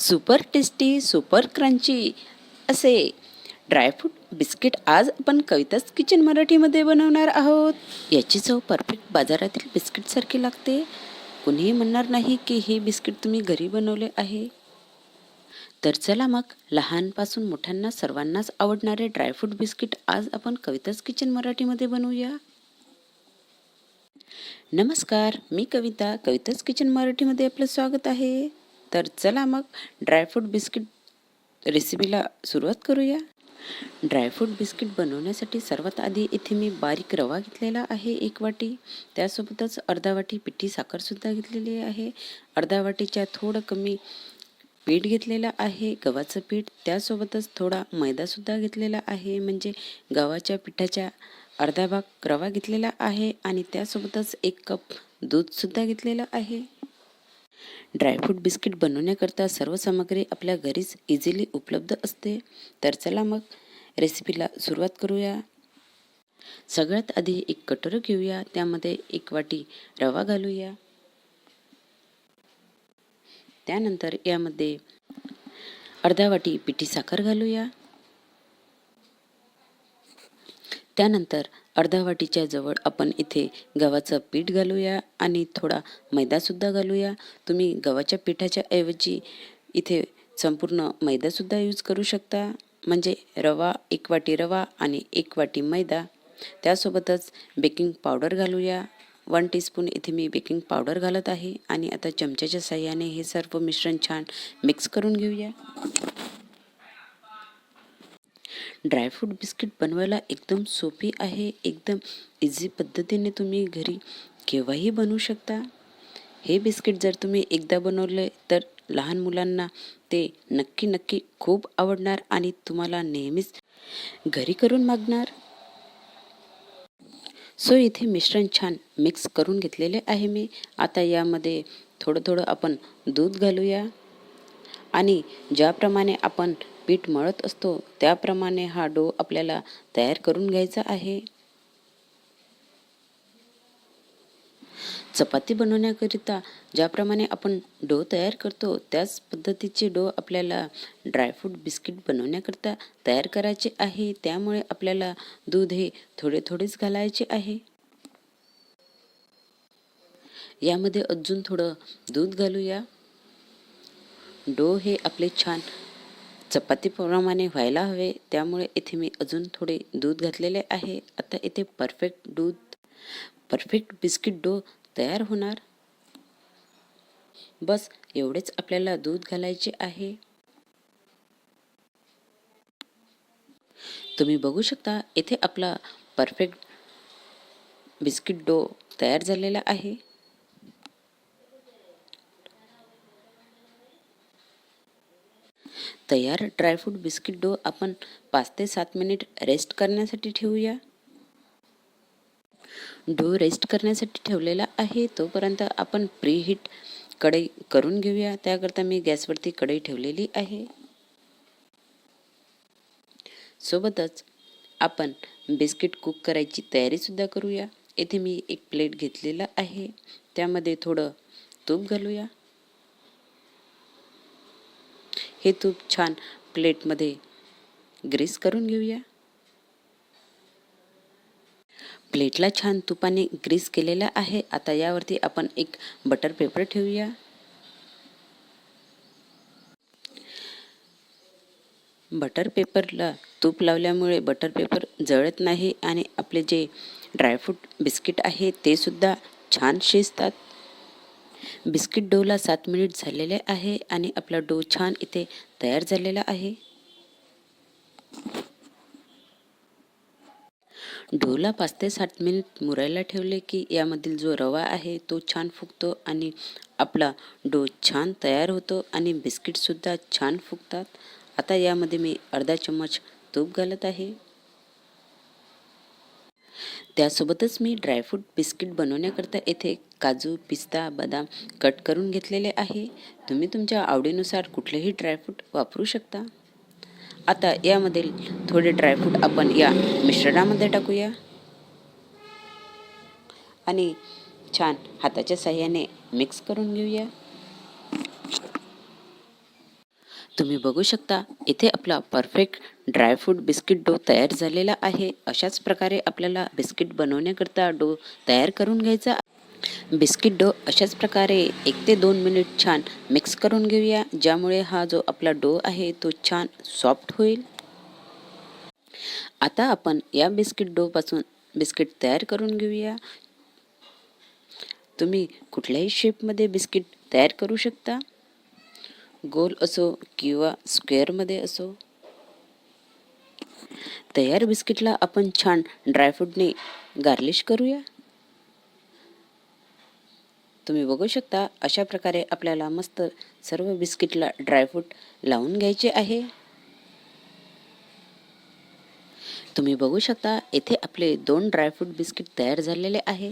Super tasty super crunchy असे dry fruit biscuit आज आपण कविताच किचन मराठीमध्ये बनवणार आहोत. याची चव परफेक्ट बाजारातील बिस्किटसारखी लागते. कुणीही म्हणणार नाही की हे बिस्किट तुम्ही घरी बनवले आहे. तर चला मग लहानपासून मोठ्यांना सर्वांनाच आवडणारे ड्रायफ्रूट बिस्किट आज आपण कविताच किचन मराठीमध्ये बनवूया. नमस्कार मी कविता. कविताच किचन मराठीमध्ये आपलं स्वागत आहे. तर चला मग ड्रायफ्रूट बिस्किट रेसिपीला सुरुवात करूया. ड्रायफ्रूट बिस्किट बनवण्यासाठी सर्वात आधी इथे मी बारीक रवा घेतलेला आहे एक वाटी. त्यासोबतच अर्धा वाटी पिठी साखरसुद्धा घेतलेली आहे. अर्धा वाटीच्या थोडं कमी पीठ घेतलेलं आहे. गव्हाचं पीठ त्यासोबतच थोडा मैदासुद्धा घेतलेला आहे. म्हणजे गव्हाच्या पिठाच्या अर्धा भाग रवा घेतलेला आहे आणि त्यासोबतच एक कप दूधसुद्धा घेतलेलं आहे. ड्रायफ्रूट बिस्किट बनवण्याकरता सर्व सामग्री आपल्या घरीच इझिली उपलब्ध असते. तर चला मग रेसिपीला सुरुवात करूया. सगळ्यात आधी एक कटोरं घेऊया. त्यामध्ये एक वाटी रवा घालूया. त्यानंतर यामध्ये अर्धा वाटी पिठी साखर घालूया. त्यानंतर अर्धा वाटीच्या जवळ आपण इथे गव्हाचं पीठ घालूया आणि थोडा मैदासुद्धा घालूया. तुम्ही गव्हाच्या पिठाच्या ऐवजी इथे संपूर्ण मैदासुद्धा यूज करू शकता. म्हणजे रवा एक वाटी रवा आणि एक वाटी मैदा. त्यासोबतच बेकिंग पावडर घालूया. वन टीस्पून इथे मी बेकिंग पावडर घालत आहे आणि आता चमच्याच्या साह्याने हे सर्व मिश्रण छान मिक्स करून घेऊया. ड्रायफ्रूट बिस्किट बनवायला एकदम सोपी आहे एकदम इझी पद्धतीने तुम्ही घरी केव्हाही बनवू शकता. हे बिस्किट जर तुम्ही एकदा बनवले तर लहान मुलांना ते नक्की नक्की खूप आवडणार आणि तुम्हाला नेहमीच घरी करून मागणार. सो इथे मिश्रण छान मिक्स करून घेतलेले आहे मी. आता यामध्ये थोडं थोडं आपण दूध घालूया. आणि ज्याप्रमाणे आपण पीठ मळत असतो त्याप्रमाणे हा डो आपल्याला तयार करून घ्यायचा आहे. चपाती बनवण्याकरिता ज्याप्रमाणे आपण डो तयार करतो त्याच पद्धतीचे डो आपल्याला ड्रायफ्रूट बिस्किट बनवण्याकरिता तयार करायचे आहे. त्यामुळे आपल्याला दूध हे थोडे थोडेच घालायचे आहे. यामध्ये अजून थोडं दूध घालूया. डो हे आपले छान चपातीप्रमाणे व्हायला हवे त्यामुळे इथे मी अजून थोडे दूध घातलेले आहे. आता इथे परफेक्ट दूध परफेक्ट बिस्किट डो तयार होणार. बस एवढेच आपल्याला दूध घालायचे आहे. तुम्ही बघू शकता इथे आपला परफेक्ट बिस्किट डो तयार झालेला आहे. तयार ड्रायफ्रूट बिस्किट डो आपण पाच ते सात मिनिट रेस्ट करण्यासाठी ठेवूया. डो रेस्ट करण्यासाठी ठेवलेला आहे तोपर्यंत आपण प्रीहीट कढई करून घेऊया. त्याकरता मी गॅसवरती कढई ठेवलेली आहे. सोबतच आपण बिस्किट कुक करायची तयारीसुद्धा करूया. येथे मी एक प्लेट घेतलेला आहे. त्यामध्ये थोडं तूप घालूया. हे तूप छान प्लेटमध्ये ग्रीस करून घेऊया. प्लेटला छान तुपाने ग्रीस केलेला आहे. आता यावरती आपण एक बटर पेपर ठेवूया. बटर पेपरला तूप लावल्यामुळे बटर पेपर जळत नाही आणि आपले जे ड्रायफ्रूट बिस्किट आहे ते सुद्धा छान शिजतात. बिस्किट डोला सात मिनिट झालेले आहे आणि आपला डो छान इथे तयार झालेला आहे. डोला पाच ते सात मिनिट मुरायला ठेवले की यामधील जो रवा आहे तो छान फुगतो आणि आपला डो छान तयार होतो आणि बिस्किटसुद्धा छान फुगतात. आता यामध्ये मी अर्धा चम्मच तूप घालत आहे. त्यासोबतच मी ड्रायफ्रूट बिस्किट बनवण्याकरता येथे काजू पिस्ता बदाम कट करून घेतलेले आहे. तुम्ही तुमच्या आवडीनुसार कुठलेही ड्रायफ्रूट वापरू शकता. आता यामधील थोडे ड्रायफ्रूट आपण या मिश्रणामध्ये टाकूया. आणि छान हाताच्या साह्याने मिक्स करून घेऊया. तुम्ही बघू शकता इथे आपला परफेक्ट ड्रायफ्रूट बिस्किट डो तयार झालेला आहे. अशाच प्रकारे आपल्याला बिस्किट बनवण्याकरता डो तयार करून घ्यायचा बिस्किट डो अशाच प्रकारे एक ते दोन मिनिट छान मिक्स करून घेऊया ज्यामुळे हा जो आपला डो आहे तो छान सॉफ्ट होईल. आता आपण या बिस्किट डोपासून बिस्किट तयार करून घेऊया. तुम्ही कुठल्याही शेपमध्ये बिस्किट तयार करू शकता. गोल असो किंवा स्क्वेअरमध्ये असो. तयार बिस्किटला आपण छान ड्रायफ्रूटने गार्लिश करूया. तुम्ही बघू शकता अशा प्रकारे आपल्याला मस्त सर्व बिस्किटला ड्रायफ्रूट लावून घ्यायचे आहे. तुम्ही बघू शकता येथे आपले दोन ड्रायफ्रूट बिस्किट तयार झालेले आहे.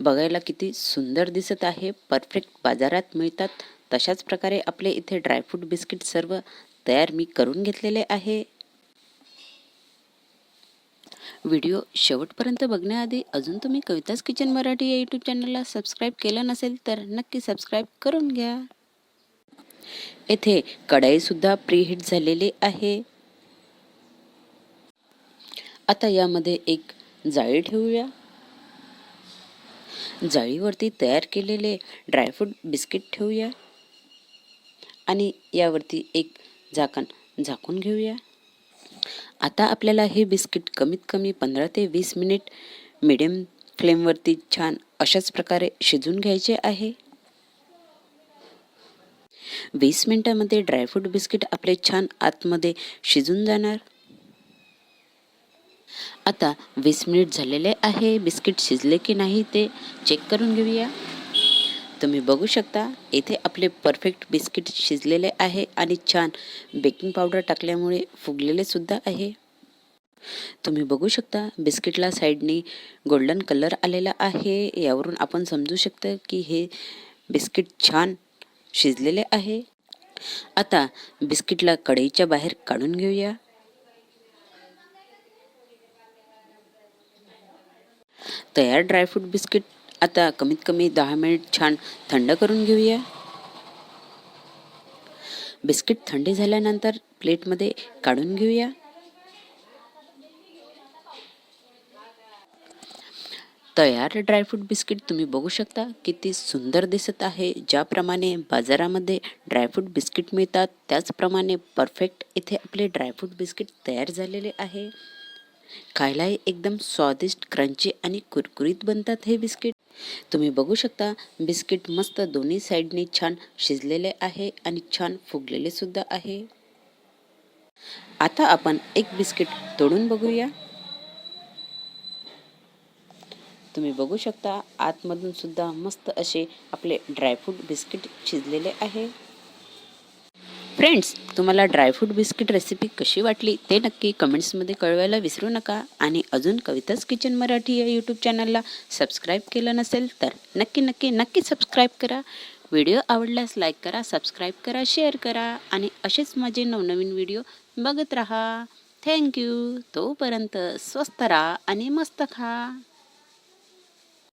बघायला किती सुंदर दिसत आहे. परफेक्ट बाजारात मिळतात. तशाच प्रकारे आपले इथे ड्रायफ्रूट बिस्किट सर्व तयार मी करून घेतलेले आहे. व्हिडिओ शेवटपर्यंत बघण्याआधी अजून तुम्ही कविताज किचन मराठी या यूट्यूब चॅनलला सबस्क्राईब केलं नसेल तर नक्की सबस्क्राईब करून घ्या. येथे कढाईसुद्धा प्रीहीट झालेली आहे. आता यामध्ये एक जाळी ठेवूया. जाळीवरती तयार केलेले ड्रायफ्रूट बिस्किट ठेवूया. आणि यावरती एक झाकण झाकून घेऊया. आता आपल्याला हे बिस्किट कमीत कमी पंधरा ते वीस मिनिट मिडियम फ्लेमवरती छान अशाच प्रकारे शिजून घ्यायचे आहे. वीस मिनिटामध्ये ड्रायफ्रूट बिस्किट आपले छान आतमध्ये शिजून जाणार. आता वीस मिनिट झालेले आहे बिस्किट शिजले की नाही ते चेक करून घेऊया. तुम्ही बघू शकता येथे आपले परफेक्ट बिस्किट शिजलेले आहे आणि छान बेकिंग पावडर टाकल्यामुळे फुगलेले सुद्धा आहे. तुम्ही बघू शकता बिस्किटला साईडनी गोल्डन कलर आलेला आहे. यावरून आपण समजू शकतो की हे बिस्किट छान शिजलेले आहे. आता बिस्किटला कढईच्या बाहेर काढून घेऊया. तयार ड्रायफ्रूट बिस्किट आता कमीत कमी दहा मिनिट छान थंड करून घेऊया. बिस्किट थंडी झाल्यानंतर प्लेटमध्ये काढून घेऊया. तयार ड्रायफ्रूट बिस्किट तुम्ही बघू शकता किती सुंदर दिसत आहे. ज्याप्रमाणे बाजारामध्ये ड्रायफ्रूट बिस्किट मिळतात त्याचप्रमाणे परफेक्ट इथे आपले ड्रायफ्रूट बिस्किट तयार झालेले आहे. खायलाही एकदम स्वादिष्ट क्रंची आणि कुरकुरीत बनतात हे बिस्किट. तुम्ही बघू शकता बिस्किट मस्त दोन्ही साईडने छान शिजलेले आहे आणि छान फुगलेले सुद्धा आहे. आता आपण एक बिस्किट तोडून बघूया. तुम्ही बघू शकता आतमधून सुद्धा मस्त असे आपले ड्रायफ्रूट बिस्किट शिजलेले आहे. फ्रेंड्स तुम्हाला ड्रायफ्रूट बिस्किट रेसिपी कशी वाटली ते नक्की कमेंट्समध्ये कळवायला विसरू नका. आणि अजून कविताच किचन मराठी या यूट्यूब चॅनलला सबस्क्राईब केलं नसेल तर नक्की नक्की नक्की सबस्क्राईब करा. व्हिडिओ आवडल्यास लाईक करा सबस्क्राईब करा शेअर करा. आणि असेच माझे नवनवीन व्हिडिओ बघत राहा. थँक्यू तोपर्यंत स्वस्त राहा आणि मस्त खा.